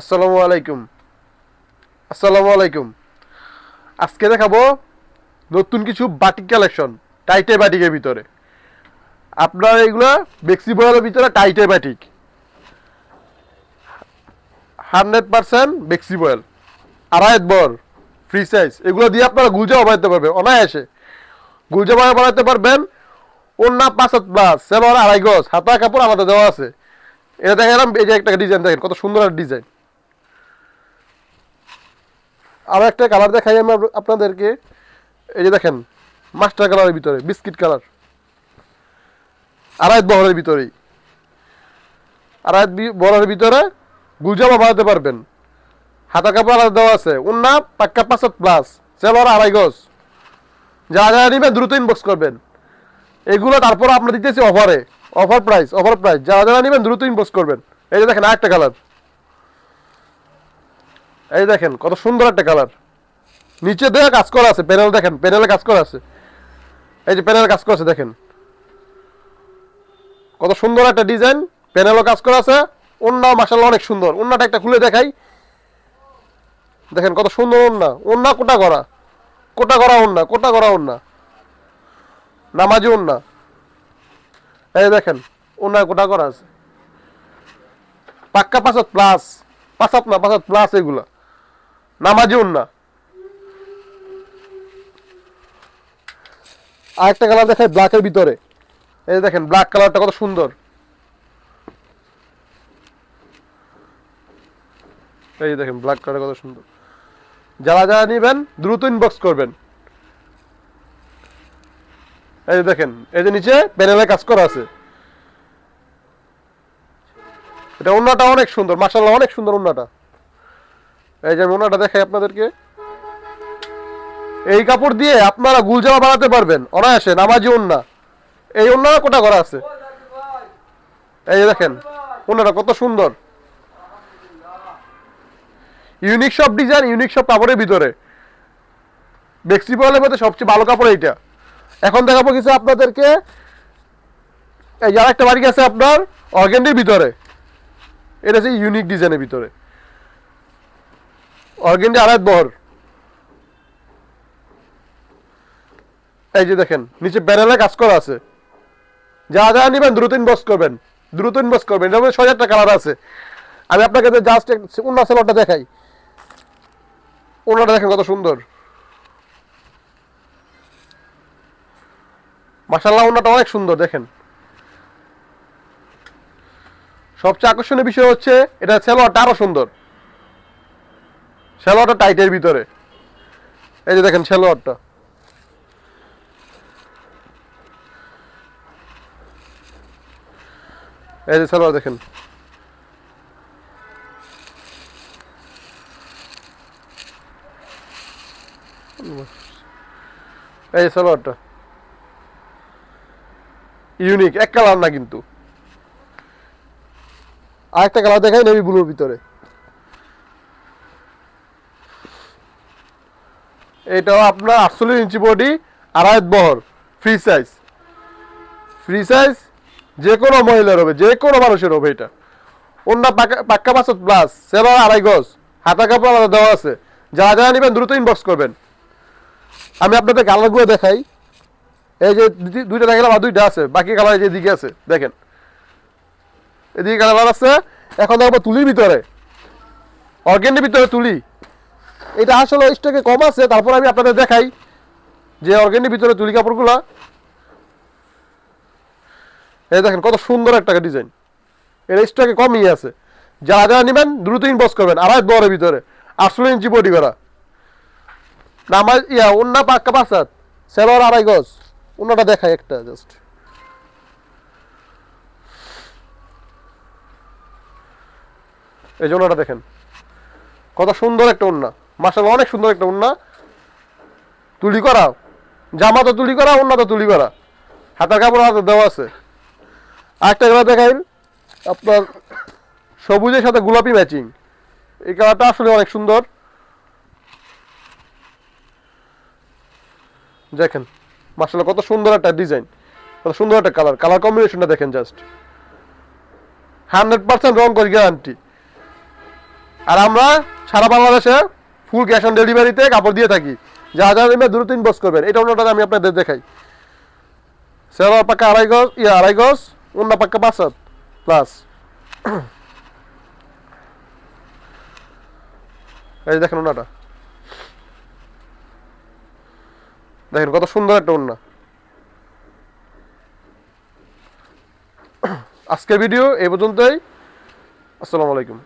আসসালামু আলাইকুম। আসসালামু আলাইকুম। আজকে দেখাবো নতুন কিছু বাটিক কালেকশন, টাইটে বাটিকের ভিতরে। আপনার এগুলো বেক্সি বয়েলের ভিতরে টাইটে বাটিক। হান্ড্রেড পার্সেন্ট বেক্সি বয়েল। আড়াইত বর ফ্রি সাইজ এগুলো দিয়ে আপনারা গুলজামা বানাতে পারবেন, অনায়াসে। গুলজামা বানাতে পারবেন অন্য পাঁচ হাত প্লাস সেলোয়ার, আড়াই গজ, হাতা, কাপড় আলাদা দেওয়া আছে। এটা দেখেন এই যে একটা ডিজাইন দেখেন, কত সুন্দর ডিজাইন আরও একটা কালার দেখাই আমি আপনাদেরকে। এই যে দেখেন মাস্টার কালারের ভিতরে বিস্কিট কালার আড়াই বহরের ভিতরেই। আড়াই বহরের ভিতরে গুলজামা বানাতে পারবেন। হাতা কাপড় আলাদা দেওয়া আছে। উন্না, পাক্কা পাঁচাত প্লাস সেলোয়ার আড়াই গজ। যারা যারা নিবেন, দ্রুত ইনবক্স করবেন। এগুলো তারপর আমরা দিতেছি অফারে অফার প্রাইস অফার প্রাইস যারা যারা নেবেন, দ্রুত ইনবক্স করবেন। এই যে দেখেন, আরেকটা কালার এই দেখেন, কত সুন্দর একটা কালার। নিচে দেখে কাজ করা আছে, প্যানেল দেখেন, প্যানেলে কাজ করা আছে। এই যে প্যানেলে কাজ করা আছে, দেখেন। কত সুন্দর একটা ডিজাইন, প্যানেলও কাজ করা আছে। ওন্না মাসাল্লাহ অনেক সুন্দর। ওন্নাটা একটা খুলে দেখাই। দেখেন কত সুন্দর ওন্না ওন্না কোটা করা কোটা করা ওন্না কোটা করা ওন্না নামাজি ওন্না এই দেখেন ওন্না কোটা করা আছে। পাক্কা পাঁচাত প্লাস পাঁচাত না, পাঁচাত প্লাস এগুলা। নামাজি ওন্না আরেকটা কালার দেখায় ব্ল্যাকের ভিতরে। এই যে দেখেন ব্ল্যাক কালারটা কত সুন্দর। এই দেখেন ব্ল্যাক কালার কত সুন্দর। যারা যারা নিবেন, দ্রুত ইনবক্স করবেন। এই যে দেখেন, এই যে নিচে প্যানেলে কাজ করা আছে। এটা ওন্নাটা অনেক সুন্দর, মাশাআল্লাহ অনেক সুন্দর ওন্নাটা এই যে আমি ওন্নাটা দেখাই আপনাদেরকে। এই কাপড় দিয়ে আপনারা গুলজামা বানাতে পারবেন, অনায়াসে, নামাজি ওন্না এই ওন্নাটা কোটা করা আছে? এই দেখেন ওন্নাটা কত সুন্দর। ইউনিক সব ডিজাইন, ইউনিক সব কাপড়ের ভিতরে। বেক্সি বলের মধ্যে সবচেয়ে ভালো কাপড় এইটা। এখন দেখাবো কিছু আপনাদেরকে। এই যার একটা বাড়ি আছে আপনার, অর্গেন্ডির ভিতরে। এটা হচ্ছে ইউনিক ডিজাইনের ভিতরে। অর্গেন্ডি আড়াই বহর। এই যে দেখেন, নিচে প্যানেলে কাজ করা আছে। যারা যারা নেবেন, দ্রুত ইনবক্স করবেন। দ্রুত ইনবক্স করবেন। মধ্যে ছয় হাজার কালার আছে। আমি আপনাকে জাস্ট অন্য সেলরটা দেখাই। অন্যটা দেখেন কত সুন্দর। মাসাল্লাহ অন্যটা অনেক সুন্দর, দেখেন। সবচেয়ে আকর্ষণীয় বিষয় হচ্ছে, এটা সেলোয়ারটা আরও সুন্দর। সেলোয়ারটা টাইটের ভিতরে। এই যে দেখেন সেলোয়ারটা এই যে সেলোয়ার দেখেন। এই যে সালোয়ারটা ইউনিক, এক কালার না কিন্তু। আরেকটা কালার দেখাই নেভি ব্লুর ভিতরে। এটাও আপনার আটচল্লিশ ইঞ্চি বডি আড়াই বহর ফ্রি সাইজ ফ্রি সাইজ যে কোনো মহিলার হবে, যে কোনো মানুষের হবে এটা। অন্য পাক্কা পাঁচ প্লাস সেবার আড়াই গজ, হাতা কাপড় আলাদা দেওয়া আছে। যারা যারা নেবেন দ্রুত ইনবক্স করবেন। আমি আপনাদের কালারগুলো দেখাই। এই যে দুইটা দেখালাম আর দুইটা আছে। বাকি কালার এই যে এদিকে আছে, দেখেন। এদিকে কালার আছে। এখন দেখব তুলির ভিতরে। অর্গেন্ডের ভিতরে তুলি। এটা আসলে স্টকে কম আছে, তারপর আমি আপনাদের দেখাই যে অর্গেন্ডের ভিতরে তুলি কাপড়গুলো। এই দেখেন কত সুন্দর একটা ডিজাইন এর স্টকে কমই আছে। যারা যারা নেবেন, দ্রুত ইনবক্স করবেন, আড়াই বড়ের ভিতরে। আটষট্টি ইঞ্চি বডি করা। নামাজ, ইয়া, উন্না পাক্কা পাসাত সেলোয়ার আড়াই গজ। উন্নাটা দেখাই একটা জাস্ট এই উন্নাটা দেখেন। কত সুন্দর একটা উন্না। মাসাল অনেক সুন্দর একটা উন্না। তুলি করা। জামা তো তুলি করা, উন্না তো তুলি করা। হাতার কাপড় হাতে দেওয়া আছে। আরেকটা কালার দেখাই। আপনার সবুজের সাথে গোলাপি ম্যাচিং এই কালারটা আসলে অনেক সুন্দর। দেখেন মার্শাল কত সুন্দর একটা ডিজাইন কত সুন্দর একটা কালার কালার কম্বিনেশনটা দেখেন জাস্ট হান্ড্রেড পার্সেন্ট রং করি গ্যারান্টি আর আমরা সারা বাংলাদেশে ফুল ক্যাশ অন ডেলিভারিতে কাপড় দিয়ে থাকি। যা যা দ্রুত তিন বস করবেন। এটা অন্যটা আমি আপনাদের দেখাই। সেলার পাক্কা আড়াই গজ ইয়া, আড়াই গজ, অন্য পাক্কা পাঁচ হাত প্লাস এই দেখেন ওনাটা দেখেন কত সুন্দর একটা ওন্না আজকের ভিডিও এই পর্যন্তই। আসসালামু আলাইকুম।